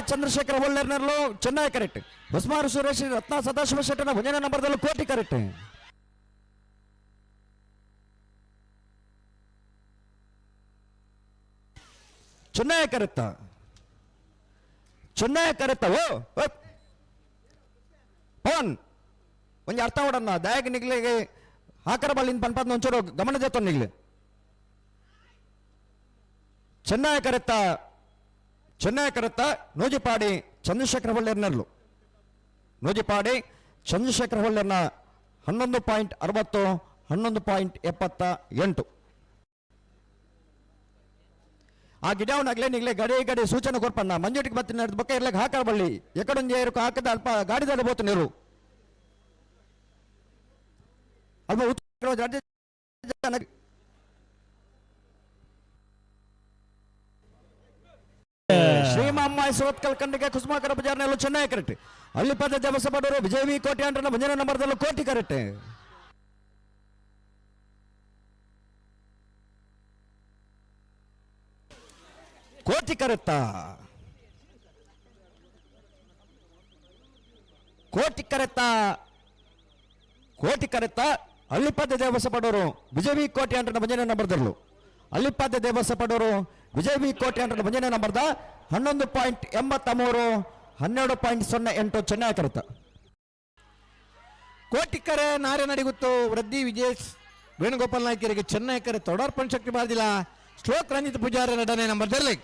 ಚಂದ್ರಶೇಖರ ಒಳ್ಳೆರ್ನರ್ಲು ಚೆನ್ನೈ ಕರೆಕ್ಟ್. ಹೊಸಮಾರು ಸುರೇಶ್, ರತ್ನ ಸದಾಶಿವ ಶೆಟ್ಟನ ಭುಜನ ನಂಬರ್ದಲ್ಲೂ ಕೋಟಿ ಕರೆಕ್ಟ್. ಚೆನ್ನೈ ಕರೆತ್ತ. ಚೆನ್ನೈ ಕರೆಕ್ಟ ಓ. ಪವನ್ ಒಂಜಿ ಅರ್ಥ ಮಾಡಣ್ಣ. ದಯಗೆ ನಿಗ್ಲಿಗೆ ಹಾಕರ ಬಲ್ಲಿಂದ ಪನ್ಪದ್ ಒಂಚೂರು ಗಮನ ಜೊತೆ ನಿಗ್ಲಿ. ಚೆನ್ನೈ ಕರೆತ್ತ. ಚೆನ್ನೈ ಕರೆತ್ತ ನೂಜಿಪಾಡಿ ಚಂದ್ರಶೇಖರ ಹೊಳ್ಳೆರ್ನರ್ಲು. ನೂಜಿಪಾಡಿ ಚಂದ್ರಶೇಖರ ಹೊಳ್ಳೆರ್ನ ಹನ್ನೊಂದು ಪಾಯಿಂಟ್ ಅರವತ್ತು, ಹನ್ನೊಂದು ಪಾಯಿಂಟ್ ಎಪ್ಪತ್ತ ಎಂಟು. ಆ ಗಿಡವನಾಗ್ಲೇ ನಿಗ್ಲೆ ಗಡಿ ಗಡಿ ಸೂಚನೆ ಕೊರ್ಪಣ್ಣ ಮಂಜುಟಿಗೆ ಬತ್ತಿ ನಡೆದ ಬಕ್ಕ ಇರ್ಲಿಕ್ಕೆ ಹಾಕಬಳ್ಳಿ ಎಕಡೊಂದು ಏರುಕು ಹಾಕದ ಅಲ್ಪ ಗಾಡಿದಾಡ ಬೋತು ನೀರು. ಅಲ್ಪ ಉತ್ತರ ಶ್ರೀಮಮ್ಮ ಸೋತ್ಕಲ್ ಕಂಡಿಗೆ ಕುಸುಮಾಕರ ಬಜಾರ್ನಲ್ಲೂ ಚೆನ್ನೈ ಕರೆಕ್ಟ್. ಅಲ್ಲಿ ಪದ ಜಮಸಪಡವರು ವಿಜಯವಿ ಕೋಟಿ ಅಂಡ್ರನ ಭಂಜನ ನಂಬರ್ದಲ್ಲೂ ಕೋಟಿ ಕರೆಕ್ಟ್. ಕೋಟಿ ಕರೆತ್ತ? ಕೋಟಿ ಕರೆತ್ತ? ಕೋಟಿ ಕರೆತ್ತ? ಅಲ್ಲಿಪಾದ ದೇವಸ ಪಡೋರು ವಿಜಯವಿ ಕೋಟೆ ಅಂಡ್ರನ ಭಂಜನ ನಂಬರ್ದಲ್ಲೂ. ಅಲ್ಲಿಪಾದ ದೇವಸ ಪಡೋರು ವಿಜಯವಿ ಕೋಟೆ ಅಂತ ಮುಂಜಾನೆ ನಂಬರ್ದ ಹನ್ನೊಂದು ಪಾಯಿಂಟ್ ಎಂಬತ್ತ ಮೂರು ಹನ್ನೆರಡು ಪಾಯಿಂಟ್ ಸೊನ್ನೆ ಎಂಟು ಚೆನ್ನೈ ಕರುತ್ತ ಕೋಟಿಕರೆ ನಾರೆ ನಡಿಗುತ್ತು. ವೃದ್ಧಿ ವಿಜಯ್ ವೇಣುಗೋಪಾಲ್ ನಾಯ್ಕರಿಗೆ ಚೆನ್ನೈ ಕರೆ ತೊಡರ್ಪಣ ಶಕ್ತಿ ಬಾರದಿಲ್ಲ. ಶ್ಲೋಕ್ ರಂಜಿತ್ ಪೂಜಾರ ನಡನೆ ನಂಬರ್ ದಲ್ಲಿ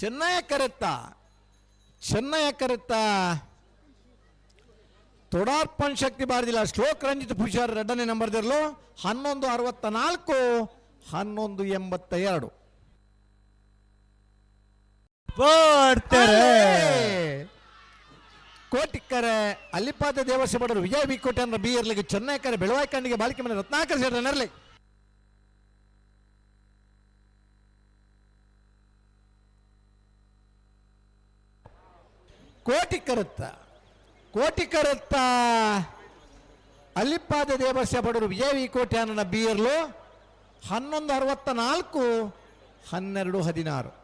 ಚೆನ್ನೈ ಕರೆತ್ತ. ಚೆನ್ನೈ ಕರೆತ್ತ. ತೊಡಾರ್ಪಣ್ ಶಕ್ತಿ ಬಾರದಿಲ್ಲ. ಶ್ಲೋಕ್ ರಂಜಿತ್ ಪೂಜಾರಿ ಎರಡನೇ ನಂಬರ್ ಇರಲು. ಹನ್ನೊಂದು ಅರವತ್ತ ನಾಲ್ಕು ಹನ್ನೊಂದು ಎಂಬತ್ತ ಎರಡು ಕೋಟಿಕ್ಕರೆ ಅಲ್ಲಿಪಾದ ದೇವಸ್ಯ ಬಡರು ವಿಜಯ ಬಿ ಕೋಟೆ ಅಂದ್ರೆ ಬಿ ಇರ್ಲಿಕ್ಕೆ ಚೆನ್ನೈಕರೆ ಬೆಳವಾಯಿ ಕಣ್ಣಿಗೆ ಬಾಳಿಕೆ ಮನೆ ರತ್ನಾಕರ ಸೇರ ನರ್ಲಿ ಕೋಟಿಕರತ್ತ ಕೋಟಿಕರತ್ತ ಅಲ್ಲಿಪಾದ ದೇವಸ್ಯ ಬಡವರು ವಿಜಯ ವಿ ಕೋಟೆ ಅನ್ನನ ಬಿ ಇರ್ಲು ಹನ್ನೊಂದು ಅರವತ್ತ ನಾಲ್ಕು, ಹನ್ನೆರಡು ಹದಿನಾರು.